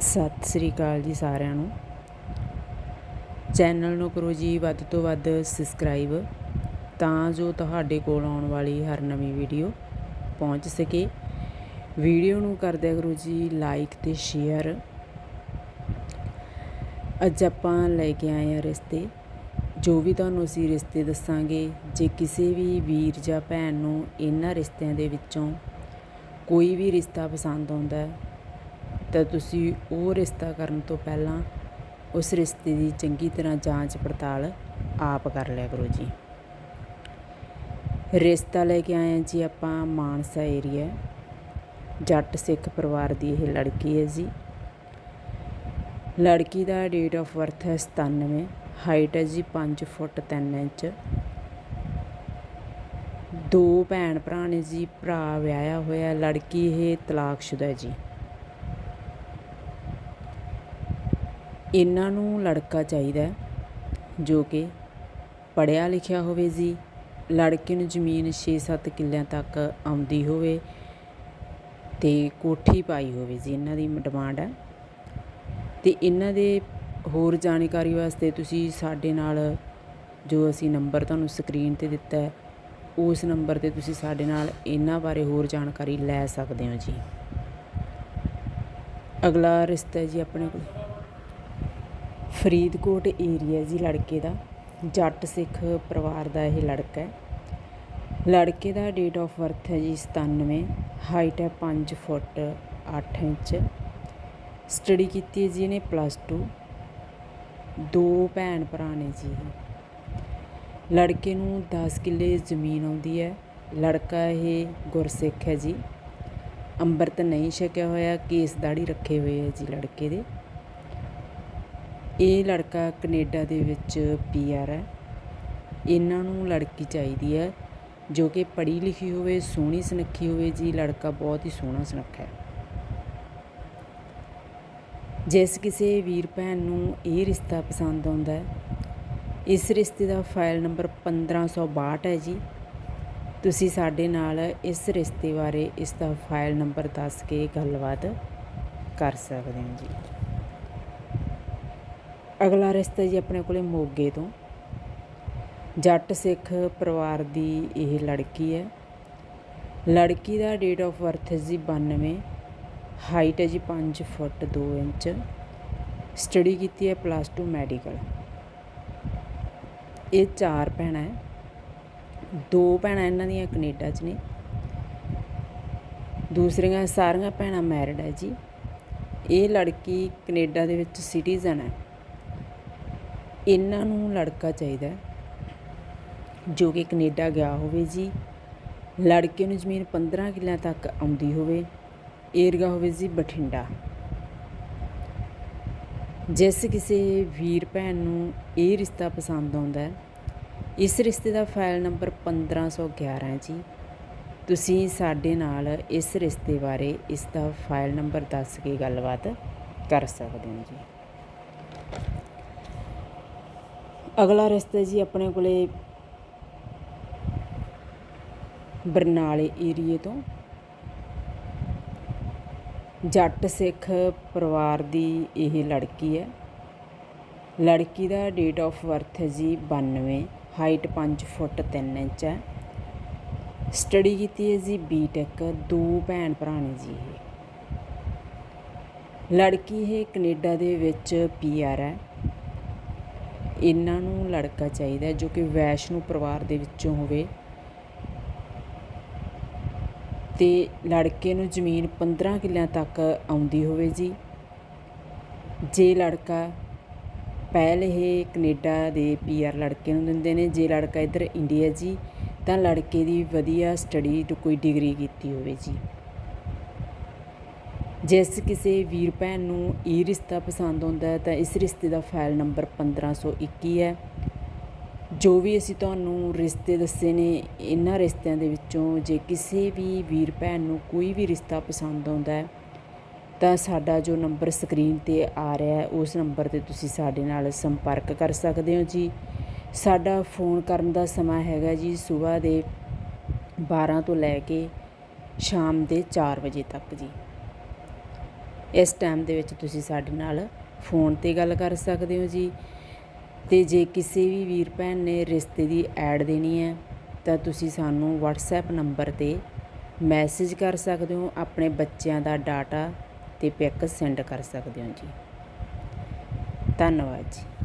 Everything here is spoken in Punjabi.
ਸਤਿ ਸ੍ਰੀ ਅਕਾਲ ਜੀ ਸਾਰਿਆਂ ਨੂੰ। ਚੈਨਲ ਨੂੰ ਕਰੋ ਜੀ ਵੱਧ ਤੋਂ ਵੱਧ ਸਬਸਕ੍ਰਾਈਬ ਤਾਂ ਜੋ ਤੁਹਾਡੇ ਕੋਲ ਆਉਣ ਵਾਲੀ ਹਰ ਨਵੀਂ ਵੀਡੀਓ ਪਹੁੰਚ ਸਕੇ। ਵੀਡੀਓ ਨੂੰ ਕਰ ਦਿਆ ਕਰੋ ਜੀ ਲਾਈਕ ਤੇ ਸ਼ੇਅਰ ਅੱਜ ਆਪਾਂ ਲੈ ਕੇ ਆਏ ਆ ਰਿਸ਼ਤੇ। ਜੋ ਵੀ ਤੁਹਾਨੂੰ ਅਸੀਂ ਰਿਸ਼ਤੇ ਦੱਸਾਂਗੇ, ਜੇ ਕਿਸੇ ਵੀ ਵੀਰ ਜਾਂ ਭੈਣ ਨੂੰ ਇਹਨਾਂ ਰਿਸ਼ਤਿਆਂ ਦੇ ਵਿੱਚੋਂ ਕੋਈ ਵੀ ਰਿਸ਼ਤਾ ਪਸੰਦ ਆਉਂਦਾ ਹੈ ਤਾਂ ਤੁਸੀਂ ਉਹ ਰਿਸ਼ਤਾ ਕਰਨ ਤੋਂ ਪਹਿਲਾਂ ਉਸ ਰਿਸ਼ਤੇ ਦੀ ਚੰਗੀ ਤਰ੍ਹਾਂ ਜਾਂਚ ਪੜਤਾਲ ਆਪ ਕਰ ਲਿਆ ਕਰੋ ਜੀ। ਰਿਸ਼ਤਾ ਲੈ ਕੇ ਆਏ ਹਾਂ ਜੀ ਆਪਾਂ ਮਾਨਸਾ ਏਰੀਆ ਜੱਟ ਸਿੱਖ ਪਰਿਵਾਰ ਦੀ ਇਹ ਲੜਕੀ ਹੈ ਜੀ। ਲੜਕੀ ਦਾ ਡੇਟ ਆਫ ਬਰਥ ਹੈ 97 ਹਾਈਟ ਹੈ ਜੀ 5 ਫੁੱਟ 3 ਇੰਚ। ਦੋ ਭੈਣ ਭਰਾ ਨੇ ਜੀ, ਭਰਾ ਵਿਆਹਿਆ ਹੋਇਆ, ਲੜਕੀ ਇਹ ਤਲਾਕਸ਼ੁਦਾ ਹੈ ਜੀ। ਇਹਨਾਂ ਨੂੰ ਲੜਕਾ ਚਾਹੀਦਾ ਜੋ ਕਿ ਪੜ੍ਹਿਆ ਲਿਖਿਆ ਹੋਵੇ ਜੀ, ਲੜਕੇ ਨੂੰ ਜ਼ਮੀਨ 6-7 ਕਿੱਲਿਆਂ ਤੱਕ ਆਉਂਦੀ ਹੋਵੇ ਤੇ ਕੋਠੀ ਪਾਈ ਹੋਵੇ ਜੀ, ਇਹਨਾਂ ਦੀ ਡਿਮਾਂਡ ਹੈ। ਤੇ ਇਹਨਾਂ ਦੇ ਹੋਰ ਜਾਣਕਾਰੀ ਵਾਸਤੇ ਤੁਸੀਂ ਸਾਡੇ ਨਾਲ ਜੋ ਅਸੀਂ ਨੰਬਰ ਤੁਹਾਨੂੰ ਸਕਰੀਨ ਤੇ ਦਿੱਤਾ ਹੈ, ਉਸ ਨੰਬਰ ਤੇ ਤੁਸੀਂ ਸਾਡੇ ਨਾਲ ਇਹਨਾਂ ਬਾਰੇ ਹੋਰ ਜਾਣਕਾਰੀ ਲੈ ਸਕਦੇ ਹੋ ਜੀ। ਅਗਲਾ ਰਿਸ਼ਤਾ ਜੀ ਆਪਣੇ ਕੋਲ। ਫਰੀਦਕੋਟ ਏਰੀਆ ਜੀ ਲੜਕੇ ਦਾ, ਜੱਟ ਸਿੱਖ ਪਰਿਵਾਰ ਦਾ ਇਹ ਲੜਕਾ ਹੈ। ਲੜਕੇ ਦਾ ਡੇਟ ਆਫ ਬਰਥ ਹੈ ਜੀ 97 ਹਾਈਟ ਹੈ 5 ਫੁੱਟ 8 ਇੰਚ। ਸਟੱਡੀ ਕੀਤੀ ਹੈ ਜੀ ਇਹਨੇ ਪਲੱਸ 2 ਦੋ ਭੈਣ ਭਰਾ ਨੇ ਜੀ ਲੜਕੇ ਨੂੰ 10 ਕਿੱਲੇ ਜ਼ਮੀਨ ਆਉਂਦੀ ਹੈ। ਲੜਕਾ ਇਹ ਗੁਰਸਿੱਖ ਹੈ ਜੀ। ਅੰਮ੍ਰਿਤ ਨਹੀਂ ਛਕਿਆ ਹੋਇਆ, ਕੇਸ ਦਾੜੀ ਰੱਖੇ ਹੋਏ ਹੈ ਜੀ ਲੜਕੇ ਦੇ। ਇਹ ਲੜਕਾ ਕੈਨੇਡਾ ਦੇ ਵਿੱਚ ਪੀਆਰ ਹੈ। ਇਹਨਾਂ ਨੂੰ ਲੜਕੀ ਚਾਹੀਦੀ ਹੈ ਜੋ ਕਿ ਪੜ੍ਹੀ ਲਿਖੀ ਹੋਵੇ, ਸੋਹਣੀ ਸੁਨੱਖੀ ਹੋਵੇ। ਜੀ, ਲੜਕਾ ਬਹੁਤ ਹੀ ਸੋਹਣਾ, ਸੁਨੱਖਾ ਹੈ। ਜਿਸ ਕਿਸੇ ਵੀਰ ਭੈਣ ਨੂੰ ਇਹ ਰਿਸ਼ਤਾ ਪਸੰਦ ਆਉਂਦਾ ਹੈ, ਇਸ ਰਿਸ਼ਤੇ ਦਾ ਫਾਈਲ ਨੰਬਰ 1562 ਹੈ ਜੀ। ਤੁਸੀਂ ਸਾਡੇ ਨਾਲ ਇਸ ਰਿਸ਼ਤੇ ਬਾਰੇ ਇਸ ਦਾ ਫਾਈਲ ਨੰਬਰ ਦੱਸ ਕੇ ਗੱਲਬਾਤ ਕਰ ਸਕਦੇ ਹੋ ਜੀ। ਅਗਲਾ ਰਿਸ਼ਤਾ ਜੀ ਆਪਣੇ ਕੋਲੇ ਮੋਗੇ ਤੋਂ। ਜੱਟ ਸਿੱਖ ਪਰਿਵਾਰ ਦੀ ਇਹ ਲੜਕੀ ਹੈ। ਲੜਕੀ ਦਾ ਡੇਟ ਆਫ ਬਰਥ ਹੈ ਜੀ 92 ਹਾਈਟ ਹੈ ਜੀ 5 ਫੁੱਟ 2 ਇੰਚ। ਸਟੱਡੀ ਕੀਤੀ ਹੈ ਪਲੱਸ 2 ਮੈਡੀਕਲ ਇਹ ਚਾਰ ਭੈਣਾਂ ਹੈ। ਦੋ ਭੈਣਾਂ ਇਹਨਾਂ ਦੀਆਂ ਕੈਨੇਡਾ 'ਚ ਨੇ। ਦੂਸਰੀਆਂ ਸਾਰੀਆਂ ਭੈਣਾਂ ਮੈਰਿਡ ਹੈ ਜੀ। ਇਹ ਲੜਕੀ ਕੈਨੇਡਾ ਦੇ ਵਿੱਚ ਸਿਟੀਜ਼ਨ ਹੈ। ਇਹਨਾਂ ਨੂੰ ਲੜਕਾ ਚਾਹੀਦਾ ਜੋ ਕਿ ਕੈਨੇਡਾ ਗਿਆ ਹੋਵੇ ਜੀ, ਲੜਕੇ ਨੂੰ ਜ਼ਮੀਨ 15 ਕਿੱਲਿਆਂ ਤੱਕ ਆਉਂਦੀ ਹੋਵੇ ਏਰਗਾ ਹੋਵੇ ਜੀ ਬਠਿੰਡਾ। ਜਿਸ ਕਿਸੇ ਵੀਰ ਭੈਣ ਨੂੰ ਇਹ ਰਿਸ਼ਤਾ ਪਸੰਦ ਆਉਂਦਾ ਹੈ, ਇਸ ਰਿਸ਼ਤੇ ਦਾ ਫਾਈਲ ਨੰਬਰ 1511 ਹੈ ਜੀ। ਤੁਸੀਂ ਸਾਡੇ ਨਾਲ ਇਸ ਰਿਸ਼ਤੇ ਬਾਰੇ ਇਸ ਦਾ ਫਾਈਲ ਨੰਬਰ ਦੱਸ ਕੇ ਗੱਲਬਾਤ ਕਰ ਸਕਦੇ ਹੋ ਜੀ। ਅਗਲਾ ਰਿਸ਼ਤਾ ਜੀ ਆਪਣੇ ਕੋਲੇ ਬਰਨਾਲੇ ਏਰੀਏ ਤੋਂ। ਜੱਟ ਸਿੱਖ ਪਰਿਵਾਰ ਦੀ ਇਹ ਲੜਕੀ ਹੈ। ਲੜਕੀ ਦਾ ਡੇਟ ਆਫ ਬਰਥ ਹੈ ਜੀ 92 ਹਾਈਟ 5 ਫੁੱਟ 3 ਇੰਚ ਹੈ। ਸਟੱਡੀ ਕੀਤੀ ਹੈ ਜੀ ਬੀਟੈਕ ਦੋ ਭੈਣ ਭਰਾ ਨੇ ਜੀ ਇਹ। ਲੜਕੀ ਇਹ ਕੈਨੇਡਾ ਦੇ ਵਿੱਚ ਪੀਆਰ ਹੈ। ਇਹਨਾਂ ਨੂੰ ਲੜਕਾ ਚਾਹੀਦਾ ਜੋ ਕਿ ਵੈਸ਼ਨੂ ਪਰਿਵਾਰ ਦੇ ਵਿੱਚੋਂ ਹੋਵੇ। ਤੇ ਲੜਕੇ ਨੂੰ ਜ਼ਮੀਨ 15 ਕਿੱਲਿਆਂ ਤੱਕ ਆਉਂਦੀ ਹੋਵੇ ਜੀ। ਜੇ ਲੜਕਾ ਪਹਿਲ ਇਹ ਕੈਨੇਡਾ ਦੇ ਪੀਆਰ ਲੜਕੇ ਨੂੰ ਦਿੰਦੇ ਨੇ, ਜੇ ਲੜਕਾ ਇੱਧਰ ਇੰਡੀਆ ਜੀ, ਤਾਂ ਲੜਕੇ ਦੀ ਵਧੀਆ ਸਟੱਡੀ ਕੋਈ ਡਿਗਰੀ ਕੀਤੀ ਹੋਵੇ ਜੀ। ਜਿਸ ਕਿਸੇ ਵੀਰ ਭੈਣ ਨੂੰ ਇਹ ਰਿਸ਼ਤਾ ਪਸੰਦ ਆਉਂਦਾ ਹੈ, ਤਾਂ ਇਸ ਰਿਸ਼ਤੇ ਦਾ ਫਾਈਲ ਨੰਬਰ 1521 ਹੈ। ਜੋ ਵੀ ਅਸੀਂ ਤੁਹਾਨੂੰ ਰਿਸ਼ਤੇ ਦੱਸੇ ਨੇ, ਇਹਨਾਂ ਰਿਸ਼ਤਿਆਂ ਦੇ ਵਿੱਚੋਂ ਜੇ ਕਿਸੇ ਵੀ ਵੀਰ ਭੈਣ ਨੂੰ ਕੋਈ ਵੀ ਰਿਸ਼ਤਾ ਪਸੰਦ ਆਉਂਦਾ ਹੈ, ਤਾਂ ਸਾਡਾ ਜੋ ਨੰਬਰ ਸਕਰੀਨ ਤੇ ਆ ਰਿਹਾ ਹੈ, ਉਸ ਨੰਬਰ ਤੇ ਤੁਸੀਂ ਸਾਡੇ ਨਾਲ ਸੰਪਰਕ ਕਰ ਸਕਦੇ ਹੋ ਜੀ। ਸਾਡਾ ਫੋਨ ਕਰਨ ਦਾ ਸਮਾਂ ਹੈਗਾ ਜੀ ਸਵੇਰ ਦੇ 12 ਤੋਂ ਲੈ ਕੇ ਸ਼ਾਮ ਦੇ 4 ਵਜੇ ਤੱਕ ਜੀ। ਇਸ ਟਾਈਮ ਦੇ ਵਿੱਚ ਤੁਸੀਂ ਸਾਡੇ ਨਾਲ ਫੋਨ ਤੇ ਗੱਲ ਕਰ ਸਕਦੇ ਹੋ ਜੀ। ਤੇ ਜੇ ਕਿਸੇ ਵੀ ਵੀਰ ਭੈਣ ਨੇ ਰਿਸ਼ਤੇ ਦੀ ਐਡ ਦੇਣੀ ਹੈ, ਤਾਂ ਤੁਸੀਂ ਸਾਨੂੰ WhatsApp ਨੰਬਰ ਤੇ ਮੈਸੇਜ ਕਰ ਸਕਦੇ ਹੋ, ਆਪਣੇ ਬੱਚਿਆਂ ਦਾ ਡਾਟਾ ਤੇ ਪਿਕ ਸੈਂਡ ਕਰ ਸਕਦੇ ਹੋ ਜੀ। ਧੰਨਵਾਦ ਜੀ।